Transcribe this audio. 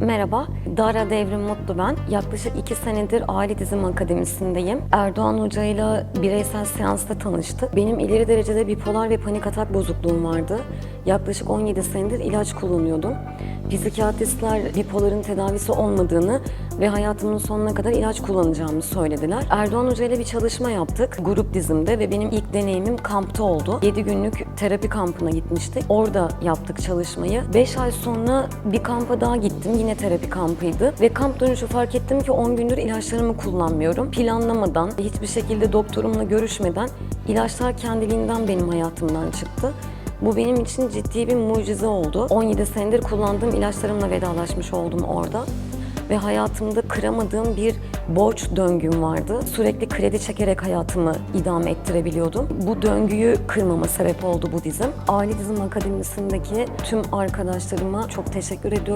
Merhaba, Dara Devrim Mutlu ben. Yaklaşık iki senedir Aile Dizim Akademisi'ndeyim. Erdoğan Hoca ile bireysel seansta tanıştık. Benim ileri derecede bipolar ve panik atak bozukluğum vardı. Yaklaşık 17 senedir ilaç kullanıyordum. Psikiyatristler bipoların tedavisi olmadığını ve hayatımın sonuna kadar ilaç kullanacağımı söylediler. Erdoğan Hoca ile bir çalışma yaptık grup dizimde ve benim ilk deneyimim kampta oldu. 7 günlük terapi kampına gitmiştik. Orada yaptık çalışmayı. 5 ay sonra bir kampa daha gittim. Yine terapi kampıydı. Ve kamp dönüşü fark ettim ki 10 gündür ilaçlarımı kullanmıyorum. Planlamadan, hiçbir şekilde doktorumla görüşmeden ilaçlar kendiliğinden benim hayatımdan çıktı. Bu benim için ciddi bir mucize oldu. 17 senedir kullandığım ilaçlarımla vedalaşmış oldum orada. Ve hayatımda kıramadığım bir borç döngüm vardı. Sürekli kredi çekerek hayatımı idame ettirebiliyordum. Bu döngüyü kırmama sebep oldu bu dizim. Aile Dizim Akademisi'ndeki tüm arkadaşlarıma çok teşekkür ediyorum.